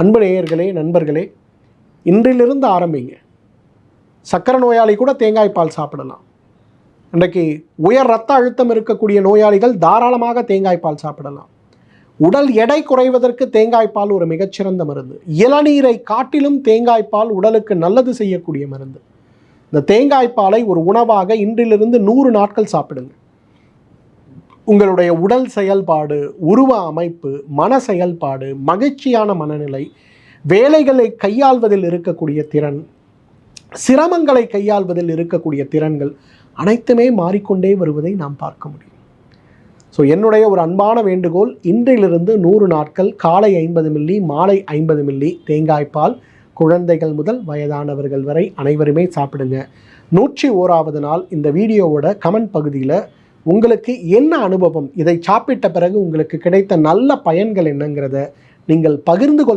அன்பு நேயர்களே நண்பர்களே இன்றிலிருந்து ஆரம்பிங்க. சக்கரை நோயாளி கூட தேங்காய் பால் சாப்பிடலாம். இன்றைக்கு உயர் ரத்த அழுத்தம் இருக்கக்கூடிய நோயாளிகள் தாராளமாக தேங்காய் பால் சாப்பிடலாம். உடல் எடை குறைவதற்கு தேங்காய் பால் ஒரு மிகச்சிறந்த மருந்து. இளநீரை காட்டிலும் தேங்காய் பால் உடலுக்கு நல்லது செய்யக்கூடிய மருந்து. இந்த தேங்காய் பாலை ஒரு உணவாக இன்றிலிருந்து நூறு நாட்கள் சாப்பிடுங்க. உங்களுடைய உடல் செயல்பாடு உருவ அமைப்பு மன செயல்பாடு மகிழ்ச்சியான மனநிலை வேலைகளை கையாள்வதில் இருக்கக்கூடிய திறன் சிரமங்களை கையாள்வதில் இருக்கக்கூடிய திறன்கள் அனைத்துமே மாறிக்கொண்டே வருவதை நாம் பார்க்க முடியும். ஸோ என்னுடைய ஒரு அன்பான வேண்டுகோள் இன்றிலிருந்து நூறு நாட்கள் காலை ஐம்பது மில்லி மாலை ஐம்பது மில்லி தேங்காய் பால் குழந்தைகள் முதல் வயதானவர்கள் வரை அனைவருமே சாப்பிடுங்க. நூற்றி ஓராவது நாள் இந்த வீடியோவோட கமெண்ட் பகுதியில் உங்களுக்கு என்ன அனுபவம்? இதை சாப்பிட்ட பிறகு உங்களுக்கு கிடைத்த நல்ல பயன்கள் என்னங்கிறத நீங்கள் பகிர்ந்து கொள்